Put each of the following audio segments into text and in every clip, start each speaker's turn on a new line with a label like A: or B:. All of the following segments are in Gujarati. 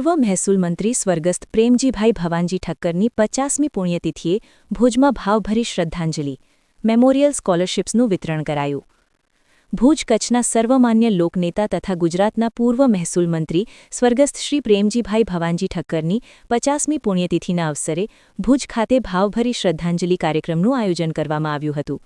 A: પૂર્વ મહેસૂલ મંત્રી સ્વર્ગસ્થ પ્રેમજીભાઈ ભવાનજી ઠક્કરની પચાસમી પુણ્યતિથિએ ભુજમાં ભાવભરી શ્રદ્ધાંજલિ, મેમોરિયલ સ્કોલરશિપ્સનું વિતરણ કરાયું. ભુજ કચ્છના સર્વમાન્ય લોકનેતા તથા ગુજરાતના પૂર્વ મહેસૂલ મંત્રી સ્વર્ગસ્થ શ્રી પ્રેમજીભાઈ ભવાનજી ઠક્કરની પચાસમી પુણ્યતિથિના અવસરે ભુજ ખાતે ભાવભરી શ્રદ્ધાંજલિ કાર્યક્રમનું આયોજન કરવામાં આવ્યું હતું.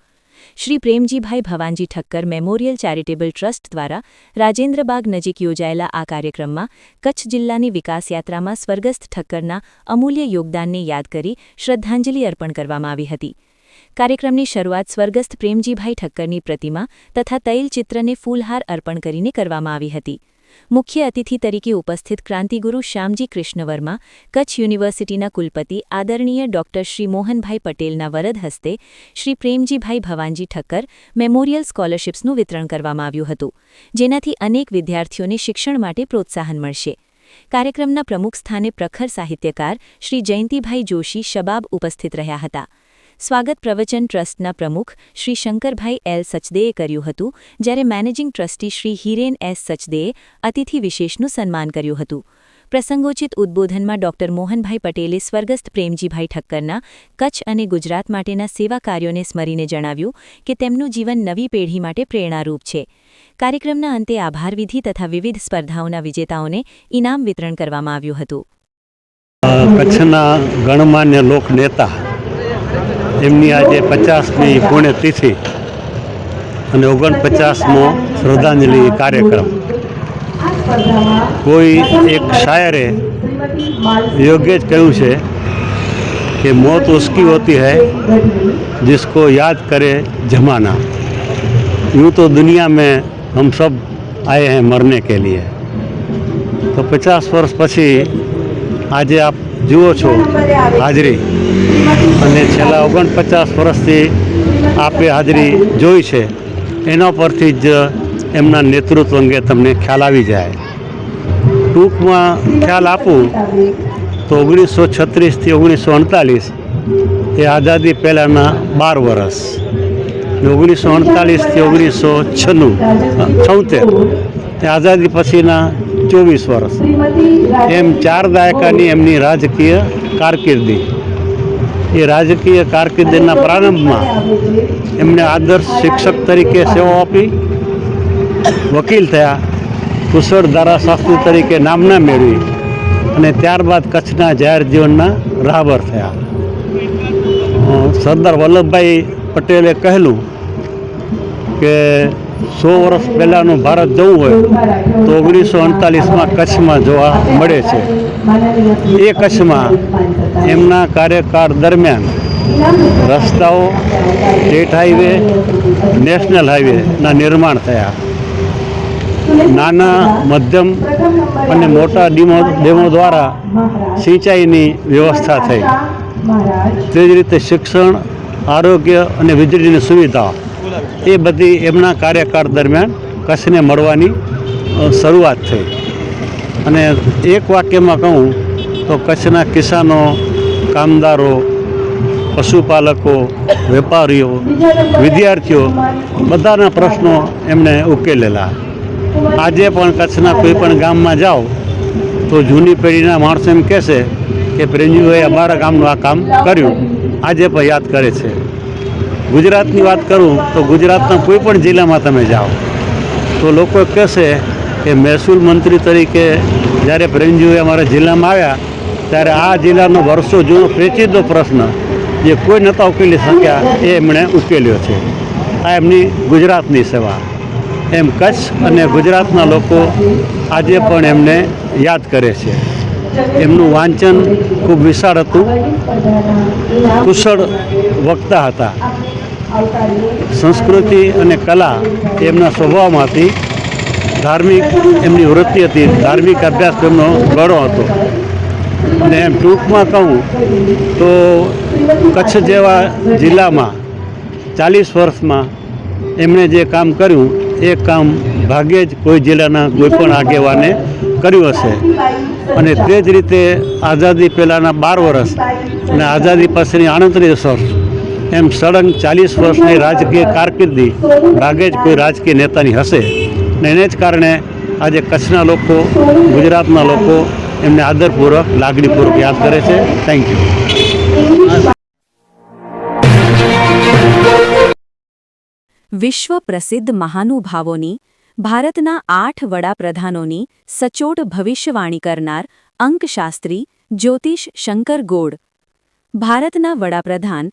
A: Shri Premjibhai Bhavanji Thakkar memorial charitable trust દ્વારા રાજેન્દ્રબાગ નજીક યોજાયેલા આ કાર્યક્રમમાં કચ્છ જિલ્લાની વિકાસયાત્રામાં સ્વર્ગસ્થ ઠક્કરના અમૂલ્ય યોગદાનને યાદ કરી શ્રદ્ધાંજલિ અર્પણ કરવામાં આવી હતી. કાર્યક્રમની શરૂઆત સ્વર્ગસ્થ પ્રેમજીભાઈ ઠક્કરની પ્રતિમા તથા તૈલચિત્રને ફૂલહાર અર્પણ કરીને કરવામાં આવી હતી. મુખ્ય અતિથિ તરીકે ઉપસ્થિત ક્રાંતિગુરુ શ્યામજી કૃષ્ણ વર્મા કચ્છ યુનિવર્સિટીના કુલપતિ આદરણીય ડોક્ટર શ્રી મોહનભાઈ પટેલના વરદ હસ્તે શ્રી પ્રેમજીભાઈ ભવાનજી ઠક્કર મેમોરિયલ સ્કોલરશિપ્સનું વિતરણ કરવામાં આવ્યું હતું, જેનાથી અનેક વિદ્યાર્થીઓને શિક્ષણ માટે પ્રોત્સાહન મળશે. કાર્યક્રમના પ્રમુખ સ્થાને પ્રખર સાહિત્યકાર શ્રી જયંતિભાઈ જોશી શબાબ ઉપસ્થિત રહ્યા હતા. સ્વાગત પ્રવચન ટ્રસ્ટના પ્રમુખ શ્રી શંકરભાઈ એલ સચદેએ કર્યું હતું, જ્યારે managing trustee Shri Hiren S સચદેએ અતિથિ વિશેષનું સન્માન કર્યું હતું. પ્રસંગોચિત ઉદ્બોધનમાં ડોક્ટર મોહનભાઈ પટેલે સ્વર્ગસ્થ પ્રેમજીભાઈ ઠક્કરના કચ્છ અને ગુજરાત માટેના સેવા કાર્યોને સ્મરીને જણાવ્યું કે તેમનું જીવન નવી પેઢી માટે પ્રેરણારૂપ છે. કાર્યક્રમના અંતે આભાર વિધિ તથા વિવિધ સ્પર્ધાઓના વિજેતાઓને ઇનામ વિતરણ કરવામાં આવ્યું હતું.
B: કચ્છના ગણમાન્ય લોકનેતા એમની આજે પચાસમી પુણ્યતિથિ અને ઓગણપચાસમો શ્રદ્ધાંજલિ કાર્યક્રમ કોઈ એક શાયરે યોગ્ય જ કહ્યું છે કે મોત ઉસકી હોતી है जिसको याद करे जमाना यूँ तो दुनिया में हम सब आए हैं मरने के लिए તો પચાસ વર્ષ પછી આજે આપ જુઓ છો હાજરી અને છેલ્લા ઓગણપચાસ વર્ષથી આપે હાજરી જોઈ છે. એના પરથી જ એમના નેતૃત્વ અંગે તમને ખ્યાલ આવી જાય. ટૂંકમાં ખ્યાલ આપું તો ઓગણીસો છત્રીસથી ઓગણીસો અડતાલીસ એ આઝાદી પહેલાંના બાર વર્ષ ને ઓગણીસો અડતાલીસથી ઓગણીસો છન્નું છોતેર એ આઝાદી પછીના ચોવીસ વર્ષ એમ ચાર દાયકાની એમની રાજકીય કારકિર્દી. એ રાજકીય કારકિર્દીના પ્રારંભમાં એમણે આદર્શ શિક્ષક તરીકે સેવા આપી. વકીલ થયા, કુશળ ધારાશાસ્ત્રી તરીકે નામના મેળવી અને ત્યારબાદ કચ્છના જાહેર જીવનના રાહબર થયા. સરદાર વલ્લભભાઈ પટેલે કહેલું કે સો વર્ષ પહેલાંનું ભારત જવું હોય તો ઓગણીસો અડતાલીસમાં કચ્છમાં જોવા મળે છે. એ કચ્છમાં એમના કાર્યકાળ દરમિયાન રસ્તાઓ, સ્ટેટ હાઈવે, નેશનલ હાઈવેના નિર્માણ થયા. નાના, મધ્યમ અને મોટા ડીમો ડેમો દ્વારા સિંચાઈની વ્યવસ્થા થઈ. તે જ રીતે શિક્ષણ, આરોગ્ય અને વીજળીની સુવિધા એ બધી એમના કાર્યકાળ દરમિયાન કચ્છને મળવાની શરૂઆત થઈ. અને એક વાક્યમાં કહું તો કચ્છના કિસાનો, કામદારો, પશુપાલકો, વેપારીઓ, વિદ્યાર્થીઓ બધાના પ્રશ્નો એમણે ઉકેલેલા. આજે પણ કચ્છના કોઈ પણ ગામમાં જાઓ તો જૂની પેઢીના માણસો એમ કહેશે કે પ્રેમજીભાઈ અમારા ગામનું આ કામ કર્યું. આજે પણ યાદ કરે છે. ગુજરાતની વાત કરું તો ગુજરાતના કોઈ પણ જિલ્લામાં તમે જાઓ, તો લોકો કહેશે કે મહેસૂલ મંત્રી તરીકે જ્યારે પ્રેમજીભાઈ અમારા જિલ્લામાં આવ્યા, ત્યારે આ જિલ્લાનો વર્ષો જૂનો પેચીદો પ્રશ્ન જે કોઈ નહોતા ઉકેલી શક્યા, એ એમણે ઉકેલ્યો છે. આ એમની ગુજરાતની સેવા. એમ કચ્છ અને ગુજરાતના લોકો આજે પણ એમને યાદ કરે છે. એમનું વાંચન ખૂબ વિશાળ હતું. કુશળ વક્તા હતા. સંસ્કૃતિ અને કલા એમના સ્વભાવમાં હતી ધાર્મિક એમની વૃત્તિ હતી, ધાર્મિક અભ્યાસ એમનો ગળો હતો. અને એમ ટૂંકમાં કહું તો કચ્છ જેવા જિલ્લામાં ચાલીસ વર્ષમાં એમણે જે કામ કર્યું, એ કામ ભાગ્યે જ કોઈ જિલ્લાના કોઈ પણ આગેવાને કર્યું હશે. અને તે જ રીતે આઝાદી પહેલાંના બાર વર્ષ અને આઝાદી પછીની આડત્રીસ વર્ષ એમ સળંગ ચાલીસ વર્ષની રાજકીય કારકિર્દી ભાગે જ કોઈ રાજકીય નેતાની હશે. ને એને જ કારણે આજે કચ્છના લોકો, ગુજરાતના લોકો એમને આદરપૂર્વક, લાગણીપૂર્વક યાદ કરે છે. થેન્ક યુ
A: વિશ્વ પ્રસિદ્ધ મહાનુભાવોની, ભારતના આઠ વડાપ્રધાનોની સચોટ ભવિષ્યવાણી કરનાર અંકશાસ્ત્રી જ્યોતિષ શંકર ગોડ, ભારતના વડાપ્રધાન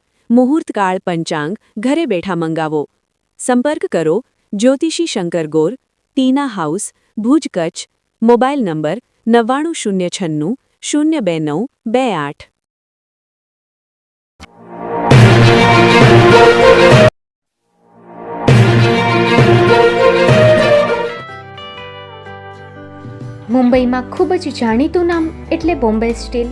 A: મુહૂર્તકાળ પંચાંગ ઘરે બેઠા મંગાવો. સંપર્ક કરો જ્યોતિષી Shankar Gor, Tina house, Bhuj Kutch, mobile number નવ્વાણું શૂન્ય છન્નું શૂન્ય બે નવ બે આઠ.
C: મુંબઈમાં ખૂબ જ જાણીતું નામ એટલે બોમ્બે સ્ટીલ.